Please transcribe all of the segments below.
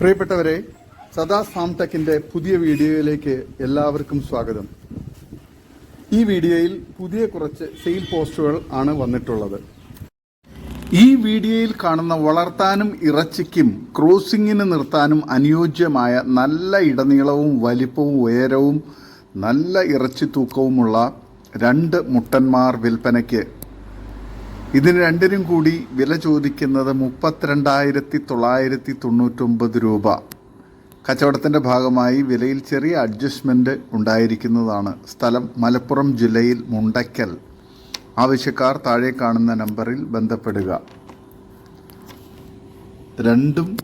പ്രിയപ്പെട്ടവരെ സദാ സാംടെക്കിന്റെ പുതിയ വീഡിയോയിലേക്ക് എല്ലാവർക്കും സ്വാഗതം. ഈ വീഡിയോയിൽ പുതിയ കുറച്ച് സെയിൽ പോസ്റ്റുകൾ ആണ് വന്നിട്ടുള്ളത്. ഈ വീഡിയോയിൽ കാണുന്ന വളർത്താനും ഇറച്ചിക്കും ക്രോസിങ്ങിന് നിർത്താനും അനുയോജ്യമായ നല്ല ഇടനീളവും വലിപ്പവും ഉയരവും നല്ല ഇറച്ചി തൂക്കവുമുള്ള രണ്ട് മുട്ടന്മാർ വിൽപ്പനയ്ക്ക്. ഇതിന് രണ്ടിനും കൂടി വില ചോദിക്കുന്നത് മുപ്പത്തിരണ്ടായിരത്തി തൊള്ളായിരത്തി തൊണ്ണൂറ്റൊമ്പത് രൂപ. കച്ചവടത്തിന്റെ ഭാഗമായി വിലയിൽ ചെറിയ അഡ്ജസ്റ്റ്മെന്റ് ഉണ്ടായിരിക്കുന്നതാണ് സ്ഥലം മലപ്പുറം ജില്ലയിൽ മുണ്ടയ്ക്കൽ. ആവശ്യക്കാർ താഴെ കാണുന്ന നമ്പറിൽ ബന്ധപ്പെടുക. രണ്ടും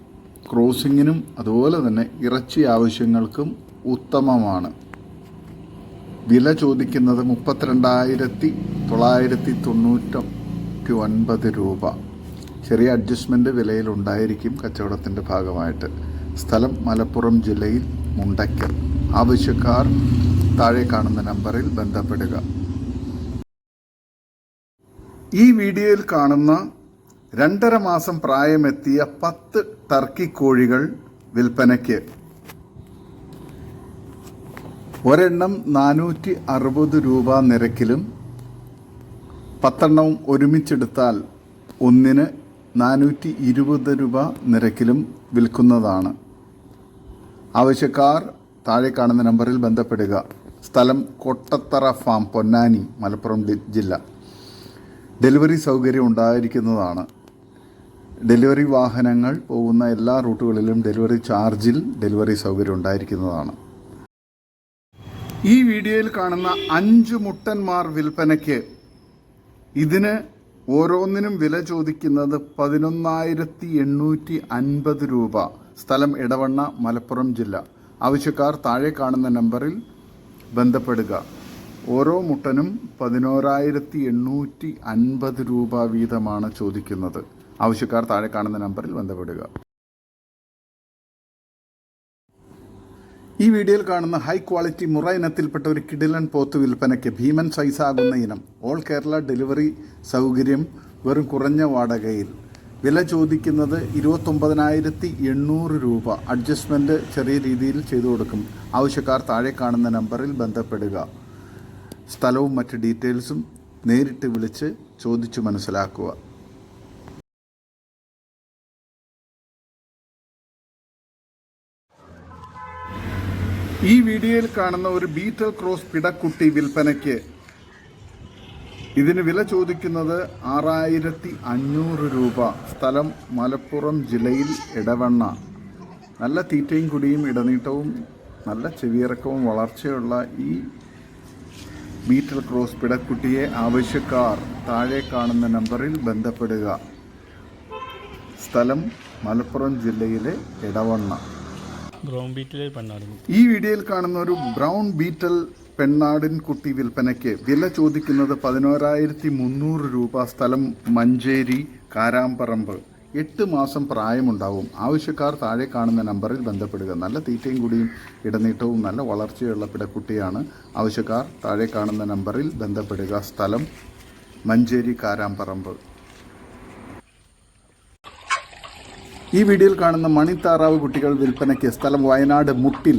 ക്രോസിങ്ങിനും അതുപോലെ തന്നെ ഇറച്ചി ആവശ്യങ്ങൾക്കും ഉത്തമമാണ്. വില ചോദിക്കുന്നത് മുപ്പത്തിരണ്ടായിരത്തി തൊള്ളായിരത്തി തൊണ്ണൂറ്റി ഒൻപത് രൂപ. ചെറിയ അഡ്ജസ്റ്റ്മെന്റ് വിലയിൽ ഉണ്ടായിരിക്കും കച്ചവടത്തിന്റെ ഭാഗമായിട്ട്. സ്ഥലം മലപ്പുറം ജില്ലയിൽ മുണ്ടയ്ക്കൽ. ആവശ്യക്കാർ താഴെ കാണുന്ന നമ്പറിൽ ബന്ധപ്പെടുക. ഈ വീഡിയോയിൽ കാണുന്ന രണ്ടര മാസം പ്രായമെത്തിയ പത്ത് ടർക്കി കോഴികൾ വിൽപ്പനയ്ക്ക് ഒരെണ്ണം നാനൂറ്റി അറുപത് രൂപ നിരക്കിലും പത്തെണ്ണവും ഒരുമിച്ചെടുത്താൽ ഒന്നിന് നാനൂറ്റി ഇരുപത് രൂപ നിരക്കിലും വിൽക്കുന്നതാണ്. ആവശ്യക്കാർ താഴെ കാണുന്ന നമ്പറിൽ ബന്ധപ്പെടുക. സ്ഥലം കൊട്ടത്തറ ഫാം പൊന്നാനി മലപ്പുറം ജില്ല. ഡെലിവറി സൗകര്യം ഉണ്ടായിരിക്കുന്നതാണ്. ഡെലിവറി വാഹനങ്ങൾ പോകുന്ന എല്ലാ റൂട്ടുകളിലും ഡെലിവറി ചാർജിൽ ഡെലിവറി സൗകര്യം ഉണ്ടായിരിക്കുന്നതാണ്. ഈ വീഡിയോയിൽ കാണുന്ന അഞ്ച് മുട്ടന്മാർ വിൽപ്പനയ്ക്ക് ഇതിന് ഓരോന്നിനും വില ചോദിക്കുന്നത് പതിനൊന്നായിരത്തി എണ്ണൂറ്റി അൻപത് രൂപ. സ്ഥലം ഇടവണ്ണ മലപ്പുറം ജില്ല. ആവശ്യക്കാർ താഴെ കാണുന്ന നമ്പറിൽ ബന്ധപ്പെടുക. ഓരോ മുട്ടനും പതിനോരായിരത്തി എണ്ണൂറ്റി അൻപത് രൂപ വീതമാണ് ചോദിക്കുന്നത്. ആവശ്യക്കാർ താഴെ കാണുന്ന നമ്പറിൽ ബന്ധപ്പെടുക. ഈ വീഡിയോയിൽ കാണുന്ന ഹൈ ക്വാളിറ്റി മുറ ഇനത്തിൽപ്പെട്ട ഒരു കിടിലൻ പോത്ത് വിൽപ്പനയ്ക്ക് ഭീമൻ സൈസാകുന്ന ഇനം. ഓൾ കേരള ഡെലിവറി സൗകര്യം വെറും കുറഞ്ഞ വാടകയിൽ. വില ചോദിക്കുന്നത് ഇരുപത്തൊമ്പതിനായിരത്തി എണ്ണൂറ് രൂപ. അഡ്ജസ്റ്റ്മെന്റ് ചെറിയ രീതിയിൽ ചെയ്തു കൊടുക്കും. ആവശ്യക്കാർ താഴെ കാണുന്ന നമ്പറിൽ ബന്ധപ്പെടുക. സ്ഥലവും മറ്റ് ഡീറ്റെയിൽസും നേരിട്ട് വിളിച്ച് ചോദിച്ചു മനസ്സിലാക്കുക. ഈ വീഡിയോയിൽ കാണുന്ന ഒരു ബീറ്റൽ ക്രോസ് പിടക്കുട്ടി വിൽപ്പനയ്ക്ക് ഇതിന് വില ചോദിക്കുന്നത് ആറായിരത്തി അഞ്ഞൂറ് രൂപ. സ്ഥലം മലപ്പുറം ജില്ലയിൽ ഇടവണ്ണ നല്ല തീറ്റയും കുടിയും ഇടനീട്ടവും നല്ല ചെവിയിറക്കവും വളർച്ചയുള്ള ഈ ബീറ്റൽ ക്രോസ് പിടക്കുട്ടിയെ ആവശ്യക്കാർ താഴെ കാണുന്ന നമ്പറിൽ ബന്ധപ്പെടുക. സ്ഥലം മലപ്പുറം ജില്ലയിലെ ഇടവണ്ണ ബ്രൗൺ ഈ വീഡിയോയിൽ കാണുന്ന ഒരു ബ്രൗൺ ബീറ്റൽ പെണ്ണാടിൻ കുട്ടി വിൽപ്പനയ്ക്ക് വില ചോദിക്കുന്നത് പതിനോരായിരത്തി മുന്നൂറ് രൂപ സ്ഥലം മഞ്ചേരി കാരാമ്പറമ്പ്. എട്ട് മാസം പ്രായമുണ്ടാവും. ആവശ്യക്കാർ താഴെ കാണുന്ന നമ്പറിൽ ബന്ധപ്പെടുക. നല്ല തീറ്റയും കൂടിയും ഇടനീട്ടവും നല്ല വളർച്ചയുള്ള പിടക്കുട്ടിയാണ് ആവശ്യക്കാർ. താഴെ കാണുന്ന നമ്പറിൽ ബന്ധപ്പെടുക. സ്ഥലം മഞ്ചേരി കാരാമ്പറമ്പ്. ഈ വീഡിയോയിൽ കാണുന്ന മണിത്താറാവ് കുട്ടികൾ വിൽപ്പനയ്ക്ക് സ്ഥലം വയനാട് മുട്ടിൽ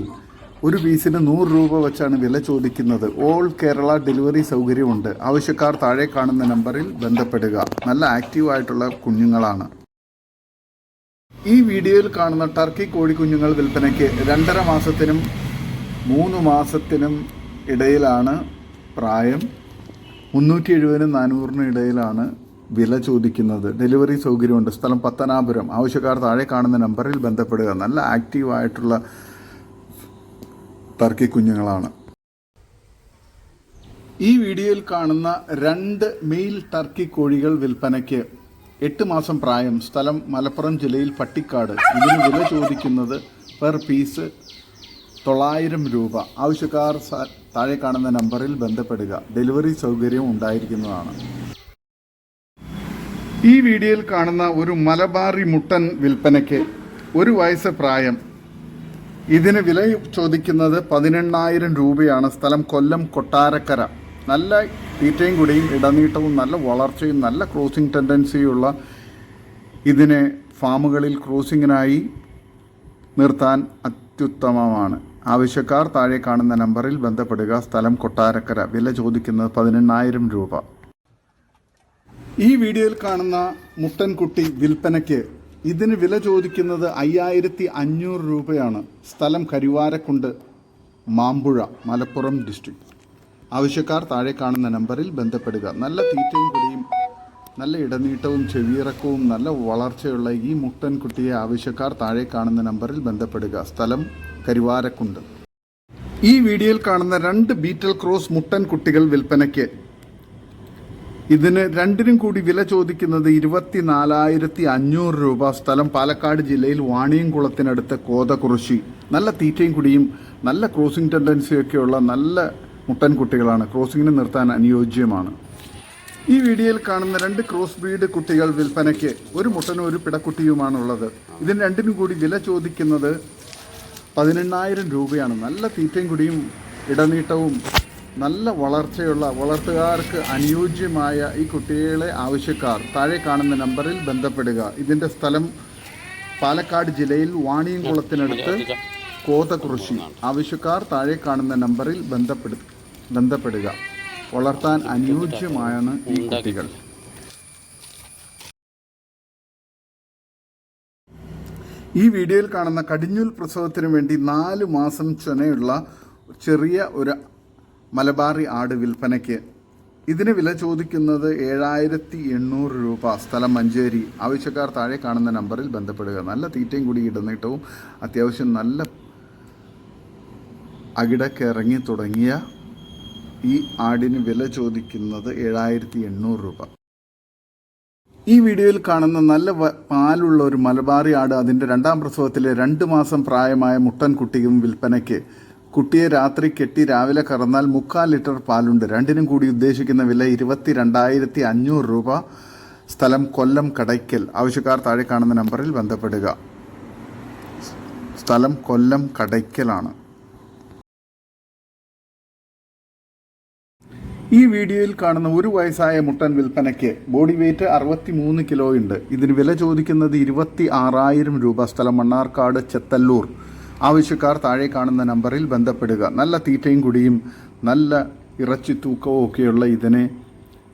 ഒരു പീസിന് നൂറ് രൂപ വെച്ചാണ് വില ചോദിക്കുന്നത്. ഓൾ കേരള ഡെലിവറി സൗകര്യമുണ്ട്. ആവശ്യക്കാർ താഴെ കാണുന്ന നമ്പറിൽ ബന്ധപ്പെടുക. നല്ല ആക്റ്റീവ് ആയിട്ടുള്ള കുഞ്ഞുങ്ങളാണ്. ഈ വീഡിയോയിൽ കാണുന്ന ടർക്കി കോഴിക്കുഞ്ഞുങ്ങൾ വിൽപ്പനയ്ക്ക് രണ്ടര മാസത്തിനും മൂന്ന് മാസത്തിനും ഇടയിലാണ് പ്രായം. മുന്നൂറ്റി എഴുപതിനും നാനൂറിനും ഇടയിലാണ് വില ചോദിക്കുന്നത് ഡെലിവറി സൗകര്യമുണ്ട്. സ്ഥലം പത്തനാപുരം. ആവശ്യക്കാർ താഴെ കാണുന്ന നമ്പറിൽ ബന്ധപ്പെടുക. നല്ല ആക്റ്റീവായിട്ടുള്ള ടർക്കി കുഞ്ഞുങ്ങളാണ്. ഈ വീഡിയോയിൽ കാണുന്ന രണ്ട് മെയിൽ ടർക്കി കോഴികൾ വിൽപ്പനയ്ക്ക് എട്ട് മാസം പ്രായം. സ്ഥലം മലപ്പുറം ജില്ലയിൽ പട്ടിക്കാട്. ഇതിന് വില ചോദിക്കുന്നത് പെർ പീസ് തൊള്ളായിരം രൂപ. ആവശ്യക്കാർ താഴെ കാണുന്ന നമ്പറിൽ ബന്ധപ്പെടുക. ഡെലിവറി സൗകര്യം ഉണ്ടായിരിക്കുന്നതാണ്. ഈ വീഡിയോയിൽ കാണുന്ന ഒരു മലബാറി മുട്ടൻ വിൽപ്പനയ്ക്ക് ഒരു വയസ്സ് പ്രായം. ഇതിന് വില ചോദിക്കുന്നത് പതിനെണ്ണായിരം രൂപയാണ്. സ്ഥലം കൊല്ലം കൊട്ടാരക്കര. നല്ല തീറ്റയും കുടിയും ഇടനീട്ടവും നല്ല വളർച്ചയും നല്ല ക്രോസിംഗ് ടെൻഡൻസിയുള്ള ഇതിനെ ഫാമുകളിൽ ക്രോസിങ്ങിനായി നിർത്താൻ അത്യുത്തമമാണ്. ആവശ്യക്കാർ താഴെ കാണുന്ന നമ്പറിൽ ബന്ധപ്പെടുക. സ്ഥലം കൊട്ടാരക്കര. വില ചോദിക്കുന്നത് പതിനെണ്ണായിരം രൂപ. ഈ വീഡിയോയിൽ കാണുന്ന മുട്ടൻകുട്ടി വിൽപ്പനയ്ക്ക് ഇതിന് വില ചോദിക്കുന്നത് അയ്യായിരത്തി അഞ്ഞൂറ് രൂപയാണ്. സ്ഥലം കരുവാരക്കുണ്ട് മാമ്പുഴ മലപ്പുറം ഡിസ്ട്രിക്ട് ആവശ്യക്കാർ താഴെ കാണുന്ന നമ്പറിൽ ബന്ധപ്പെടുക. നല്ല തീറ്റയും കുടിയും നല്ല ഇടനീട്ടവും ചെവിയിറക്കവും നല്ല വളർച്ചയുള്ള ഈ മുട്ടൻകുട്ടിയെ ആവശ്യക്കാർ താഴെ കാണുന്ന നമ്പറിൽ ബന്ധപ്പെടുക. സ്ഥലം കരുവാരക്കുണ്ട്. ഈ വീഡിയോയിൽ കാണുന്ന രണ്ട് ബീറ്റൽ ക്രോസ് മുട്ടൻകുട്ടികൾ വിൽപ്പനയ്ക്ക് ഇതിന് രണ്ടിനും കൂടി വില ചോദിക്കുന്നത് ഇരുപത്തിനാലായിരത്തി അഞ്ഞൂറ് രൂപ. സ്ഥലം പാലക്കാട് ജില്ലയിൽ വാണിയംകുളത്തിനടുത്ത് കോതകുറിശി. നല്ല തീറ്റയും കുടിയും നല്ല ക്രോസിംഗ് ടെൻഡൻസിയൊക്കെയുള്ള നല്ല മുട്ടൻ കുട്ടികളാണ്. ക്രോസിങ്ങിന് നിർത്താൻ അനുയോജ്യമാണ്. ഈ വീഡിയോയിൽ കാണുന്ന രണ്ട് ക്രോസ് ബ്രീഡ് കുട്ടികൾ വിൽപ്പനയ്ക്ക് ഒരു മുട്ടനും ഒരു പിടക്കുട്ടിയുമാണുള്ളത്. ഇതിന് രണ്ടിനും കൂടി വില ചോദിക്കുന്നത് പതിനെണ്ണായിരം രൂപയാണ്. നല്ല തീറ്റയും കുടിയും ഇടനീട്ടവും നല്ല വളർച്ചയുള്ള വളർത്തുകാർക്ക് അനുയോജ്യമായ ഈ കുട്ടികളെ ആവശ്യക്കാർ താഴെ കാണുന്ന നമ്പറിൽ ബന്ധപ്പെടുക. ഇതിന്റെ സ്ഥലം പാലക്കാട് ജില്ലയിൽ വാണിയംകുളത്തിനടുത്ത് കോതകുറിശി. ആവശ്യക്കാർ താഴെ കാണുന്ന നമ്പറിൽ ബന്ധപ്പെടു ബന്ധപ്പെടുക. വളർത്താൻ അനുയോജ്യമായാണ് ഈ കുട്ടികൾ. ഈ വീഡിയോയിൽ കാണുന്ന കടിഞ്ഞൂൽ പ്രസവത്തിന് വേണ്ടി നാല് മാസം ചുനയുള്ള ചെറിയ ഒരു മലബാറി ആട് വിൽപ്പനയ്ക്ക്. ഇതിന് വില ചോദിക്കുന്നത് ഏഴായിരത്തി എണ്ണൂറ് രൂപ. സ്ഥലം മഞ്ചേരി. ആവശ്യക്കാർ താഴെ കാണുന്ന നമ്പറിൽ ബന്ധപ്പെടുക. നല്ല തീറ്റയും കൂടി ഇടനീട്ടവും അത്യാവശ്യം നല്ല അകിടക്ക് ഇറങ്ങി തുടങ്ങിയ ഈ ആടിന് വില ചോദിക്കുന്നത് ഏഴായിരത്തി എണ്ണൂറ് രൂപ. ഈ വീഡിയോയിൽ കാണുന്ന നല്ല പാലുള്ള ഒരു മലബാറി ആട് അതിന്റെ രണ്ടാം പ്രസവത്തിലെ രണ്ട് മാസം പ്രായമായ മുട്ടൻ കുട്ടിയും വിൽപ്പനയ്ക്ക്. കുട്ടിയെ രാത്രി കെട്ടി രാവിലെ കറന്നാൽ മുക്കാൽ ലിറ്റർ പാലുണ്ട്. രണ്ടിനും കൂടി ഉദ്ദേശിക്കുന്ന വില ഇരുപത്തി രണ്ടായിരത്തി അഞ്ഞൂറ് രൂപ. സ്ഥലം കൊല്ലം കടയ്ക്കൽ. ആവശ്യക്കാർ താഴെ കാണുന്ന നമ്പറിൽ ബന്ധപ്പെടുക. സ്ഥലം കൊല്ലം കടയ്ക്കലാണ്. ഈ വീഡിയോയിൽ കാണുന്ന ഒരു വയസ്സായ മുട്ടൻ വിൽപ്പനയ്ക്ക് ബോഡി വെയ്റ്റ് അറുപത്തി മൂന്ന് കിലോ ഉണ്ട്. ഇതിന് വില ചോദിക്കുന്നത് ഇരുപത്തി ആറായിരം രൂപ. സ്ഥലം മണ്ണാർക്കാട് ചെത്തല്ലൂർ. ആവശ്യക്കാർ താഴെ കാണുന്ന നമ്പറിൽ ബന്ധപ്പെടുക. നല്ല തീറ്റയും കുടിയും നല്ല ഇറച്ചി തൂക്കവും ഒക്കെയുള്ള ഇതിനെ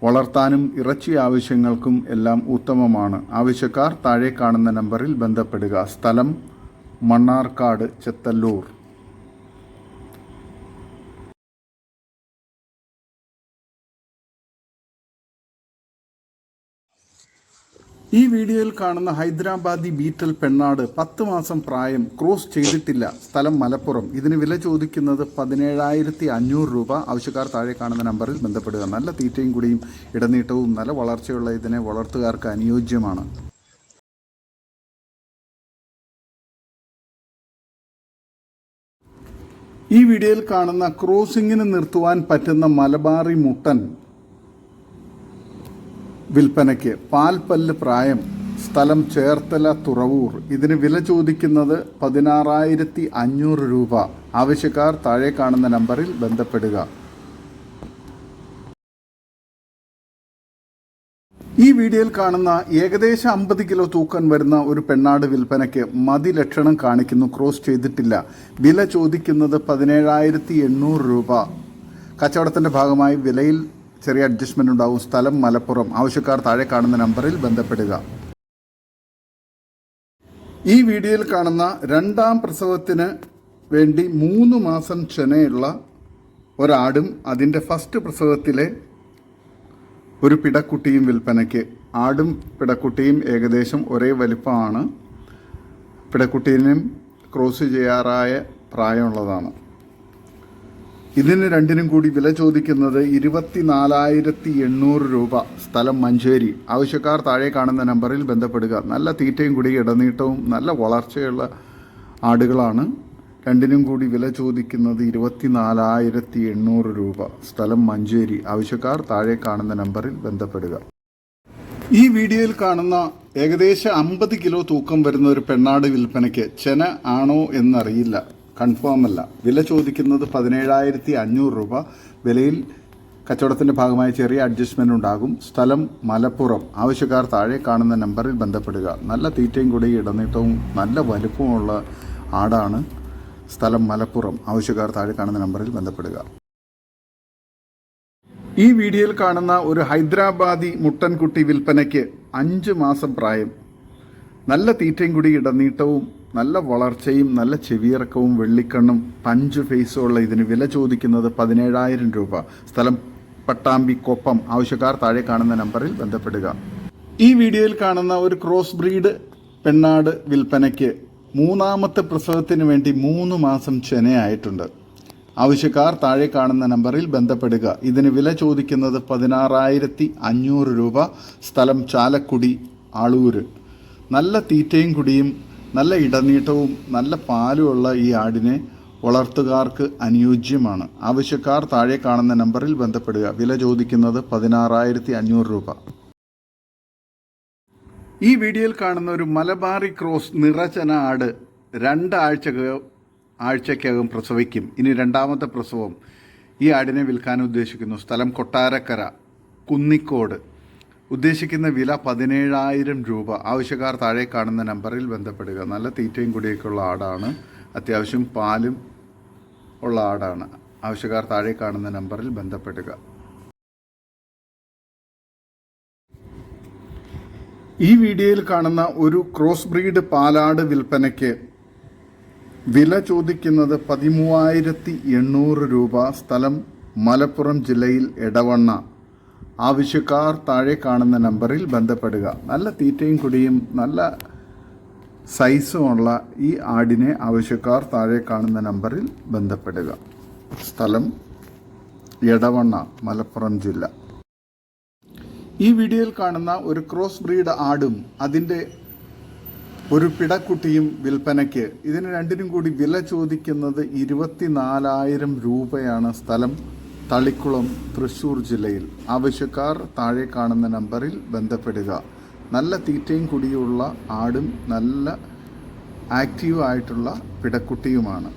വളർത്താനും ഇറച്ചി ആവശ്യങ്ങൾക്കും എല്ലാം ഉത്തമമാണ്. ആവശ്യക്കാർ താഴെ കാണുന്ന നമ്പറിൽ ബന്ധപ്പെടുക. സ്ഥലം മണ്ണാർക്കാട് ചെത്തല്ലൂർ. ഈ വീഡിയോയിൽ കാണുന്ന ഹൈദരാബാദി ബീറ്റൽ പെണ്ണാട് പത്ത് മാസം പ്രായം ക്രോസ് ചെയ്തിട്ടില്ല. സ്ഥലം മലപ്പുറം. ഇതിന് വില ചോദിക്കുന്നത് പതിനേഴായിരത്തി അഞ്ഞൂറ് രൂപ. ആവശ്യക്കാർ താഴെ കാണുന്ന നമ്പറിൽ ബന്ധപ്പെടുക. നല്ല തീറ്റയും കൂടിയും ഇടനീട്ടവും നല്ല വളർച്ചയുള്ള ഇതിനെ വളർത്തുകാർക്ക് അനുയോജ്യമാണ്. ഈ വീഡിയോയിൽ കാണുന്ന ക്രോസിങ്ങിന് നിർത്തുവാൻ പറ്റുന്ന മലബാറി മുട്ടൻ വിൽപ്പനയ്ക്ക്. പാൽപ്പല്ല് പ്രായം സ്ഥലം ചേർത്തല തുറവൂർ. ഇതിന് വില ചോദിക്കുന്നത് പതിനാറായിരത്തി അഞ്ഞൂറ് രൂപ. ആവശ്യക്കാർ താഴെ കാണുന്ന നമ്പറിൽ ബന്ധപ്പെടുക. ഈ വീഡിയോയിൽ കാണുന്ന ഏകദേശം അമ്പത് കിലോ തൂക്കം വരുന്ന ഒരു പെണ്ണാട് വിൽപ്പനയ്ക്ക് മതി ലക്ഷണം കാണിക്കുന്നു. ക്രോസ് ചെയ്തിട്ടില്ല. വില ചോദിക്കുന്നത് പതിനേഴായിരത്തി എണ്ണൂറ് രൂപ. കച്ചവടത്തിന്റെ ഭാഗമായി വിലയിൽ ചെറിയ അഡ്ജസ്റ്റ്മെന്റ് ഉണ്ടാവും. സ്ഥലം മലപ്പുറം. ആവശ്യക്കാർ താഴെ കാണുന്ന നമ്പറിൽ ബന്ധപ്പെടുക. ഈ വീഡിയോയിൽ കാണുന്ന രണ്ടാം പ്രസവത്തിന് വേണ്ടി മൂന്ന് മാസം ചെനയുള്ള ഒരാടും അതിന്റെ ഫസ്റ്റ് പ്രസവത്തിലെ ഒരു പിടക്കുട്ടിയും വിൽപ്പനയ്ക്ക്. ആടും പിടക്കുട്ടിയും ഏകദേശം ഒരേ വലിപ്പമാണ്. പിടക്കുട്ടീനും ക്രോസ് ചെയ്യാറായ പ്രായമുള്ളതാണ്. ഇതിന് രണ്ടിനും കൂടി വില ചോദിക്കുന്നത് ഇരുപത്തിനാലായിരത്തി എണ്ണൂറ് രൂപ. സ്ഥലം മഞ്ചേരി. ആവശ്യക്കാർ താഴെ കാണുന്ന നമ്പറിൽ ബന്ധപ്പെടുക. നല്ല തീറ്റയും കൂടി ഇടനീട്ടവും നല്ല വളർച്ചയുള്ള ആടുകളാണ്. രണ്ടിനും കൂടി വില ചോദിക്കുന്നത് ഇരുപത്തിനാലായിരത്തി എണ്ണൂറ് രൂപ. സ്ഥലം മഞ്ചേരി. ആവശ്യക്കാർ താഴെ കാണുന്ന നമ്പറിൽ ബന്ധപ്പെടുക. ഈ വീഡിയോയിൽ കാണുന്ന ഏകദേശം അമ്പത് കിലോ തൂക്കം വരുന്ന ഒരു പെണ്ണാട് വിൽപ്പനയ്ക്ക് ചെന ആണോ എന്നറിയില്ല. കൺഫേം അല്ല. വില ചോദിക്കുന്നത് പതിനേഴായിരത്തി അഞ്ഞൂറ് രൂപ. വിലയിൽ കച്ചവടത്തിന്റെ ഭാഗമായി ചെറിയ അഡ്ജസ്റ്റ്മെന്റ് ഉണ്ടാകും. സ്ഥലം മലപ്പുറം. ആവശ്യക്കാർ താഴെ കാണുന്ന നമ്പറിൽ ബന്ധപ്പെടുക. നല്ല തീറ്റയും കൂടി ഇടനീട്ടവും നല്ല വലുപ്പമുള്ള ആടാണ് സ്ഥലം മലപ്പുറം. ആവശ്യക്കാർ താഴെ കാണുന്ന നമ്പറിൽ ബന്ധപ്പെടുക. ഈ വീഡിയോയിൽ കാണുന്ന ഒരു ഹൈദരാബാദി മുട്ടൻകുട്ടി വിൽപ്പനയ്ക്ക് അഞ്ച് മാസം പ്രായം. നല്ല തീറ്റയും കൂടി ഇടനീട്ടവും നല്ല വളർച്ചയും നല്ല ചെവിയിറക്കവും വെള്ളിക്കണ്ണും പഞ്ച് ഫേസും ഉള്ള ഇതിന് വില ചോദിക്കുന്നത് പതിനേഴായിരം രൂപ. സ്ഥലം പട്ടാമ്പി കൊപ്പം. ആവശ്യക്കാർ താഴെ കാണുന്ന നമ്പറിൽ ബന്ധപ്പെടുക. ഈ വീഡിയോയിൽ കാണുന്ന ഒരു ക്രോസ് ബ്രീഡ് പെണ്ണാട് വിൽപ്പനയ്ക്ക് മൂന്നാമത്തെ പ്രസവത്തിന് വേണ്ടി മൂന്ന് മാസം ചെനയായിട്ടുണ്ട്. ആവശ്യക്കാർ താഴെ കാണുന്ന നമ്പറിൽ ബന്ധപ്പെടുക. ഇതിന് വില ചോദിക്കുന്നത് പതിനാറായിരത്തി അഞ്ഞൂറ് രൂപ. സ്ഥലം ചാലക്കുടി ആളൂര്. നല്ല തീറ്റയും കുടിയും നല്ല ഇടനീട്ടവും നല്ല പാലുമുള്ള ഈ ആടിനെ വളർത്തുകാർക്ക് അനുയോജ്യമാണ്. ആവശ്യക്കാർ താഴെ കാണുന്ന നമ്പറിൽ ബന്ധപ്പെടുക. വില ചോദിക്കുന്നത് പതിനാറായിരത്തി അഞ്ഞൂറ് രൂപ. ഈ വീഡിയോയിൽ കാണുന്ന ഒരു മലബാറി ക്രോസ് നിറചന ആട് രണ്ടാഴ്ച ആഴ്ചക്കകം പ്രസവിക്കും. ഇനി രണ്ടാമത്തെ പ്രസവം ഈ ആടിനെ വിൽക്കാൻ ഉദ്ദേശിക്കുന്നു. സ്ഥലം കൊട്ടാരക്കര കുന്നിക്കോട്. ഉദ്ദേശിക്കുന്ന വില പതിനേഴായിരം രൂപ. ആവശ്യക്കാർ താഴെ കാണുന്ന നമ്പറിൽ ബന്ധപ്പെടുക. നല്ല തീറ്റയും കൂടിയൊക്കെ ഉള്ള ആടാണ്. അത്യാവശ്യം പാലും ഉള്ള ആടാണ്. ആവശ്യക്കാർ താഴെ കാണുന്ന നമ്പറിൽ ബന്ധപ്പെടുക. ഈ വീഡിയോയിൽ കാണുന്ന ഒരു ക്രോസ് ബ്രീഡ് പാലാട് വിൽപ്പനയ്ക്ക് വില ചോദിക്കുന്നത് പതിമൂവായിരത്തി എണ്ണൂറ് രൂപ. സ്ഥലം മലപ്പുറം ജില്ലയിൽ എടവണ്ണ. ആവശ്യക്കാർ താഴെ കാണുന്ന നമ്പറിൽ ബന്ധപ്പെടുക. നല്ല തീറ്റയും കുടിയും നല്ല സൈസുമുള്ള ഈ ആടിനെ ആവശ്യക്കാർ താഴെ കാണുന്ന നമ്പറിൽ ബന്ധപ്പെടുക. സ്ഥലം എടവണ്ണ മലപ്പുറം ജില്ല. ഈ വീഡിയോയിൽ കാണുന്ന ഒരു ക്രോസ് ബ്രീഡ് ആടും അതിന്റെ ഒരു പിടക്കുട്ടിയും വിൽപ്പനയ്ക്ക്. ഇതിന് രണ്ടിനും കൂടി വില ചോദിക്കുന്നത് ഇരുപത്തിനാലായിരം രൂപയാണ് സ്ഥലം. തളിക്കുളം തൃശൂർ ജില്ലയിൽ ആവശ്യക്കാർ താഴെ കാണുന്ന നമ്പറിൽ ബന്ധപ്പെടുക. നല്ല തീറ്റയും കുടിയുള്ള ആടും നല്ല ആക്റ്റീവ് ആയിട്ടുള്ള പിടക്കുട്ടിയുമാണ്.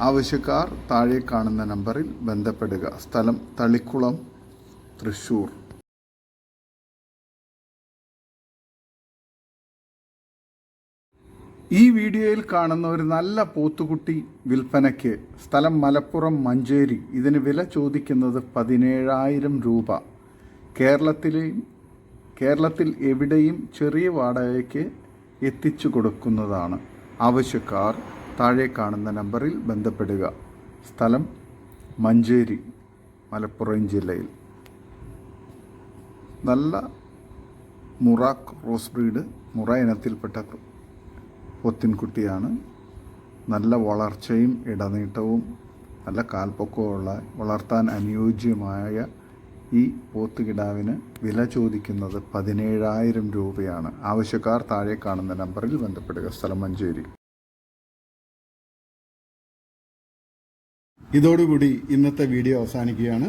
ആവശ്യക്കാർ താഴെ കാണുന്ന നമ്പറിൽ ബന്ധപ്പെടുക. സ്ഥലം തളിക്കുളം തൃശ്ശൂർ ഈ വീഡിയോയിൽ കാണുന്ന ഒരു നല്ല പോത്തുകുട്ടി വിൽപ്പനയ്ക്ക് സ്ഥലം മലപ്പുറം മഞ്ചേരി. ഇതിന് വില ചോദിക്കുന്നത് പതിനേഴായിരം രൂപ. കേരളത്തിലെയും കേരളത്തിൽ എവിടെയും ചെറിയ വാടകയ്ക്ക് എത്തിച്ചു കൊടുക്കുന്നതാണ്. ആവശ്യക്കാർ താഴെ കാണുന്ന നമ്പറിൽ ബന്ധപ്പെടുക. സ്ഥലം മഞ്ചേരി മലപ്പുറം ജില്ലയിൽ. നല്ല മുറ റോസ് ബ്രീഡ് മുറ ഇനത്തിൽപ്പെട്ട പൊത്തിൻകുട്ടിയാണ്. നല്ല വളർച്ചയും ഇടനീട്ടവും നല്ല കാൽപ്പൊക്കമുള്ള വളർത്താൻ അനുയോജ്യമായ ഈ പോത്തുകിടാവിന് വില ചോദിക്കുന്നത് പതിനേഴായിരം രൂപയാണ്. ആവശ്യക്കാർ താഴെ കാണുന്ന നമ്പറിൽ ബന്ധപ്പെടുക. സ്ഥലം മഞ്ചേരി. ഇതോടുകൂടി ഇന്നത്തെ വീഡിയോ അവസാനിക്കുകയാണ്.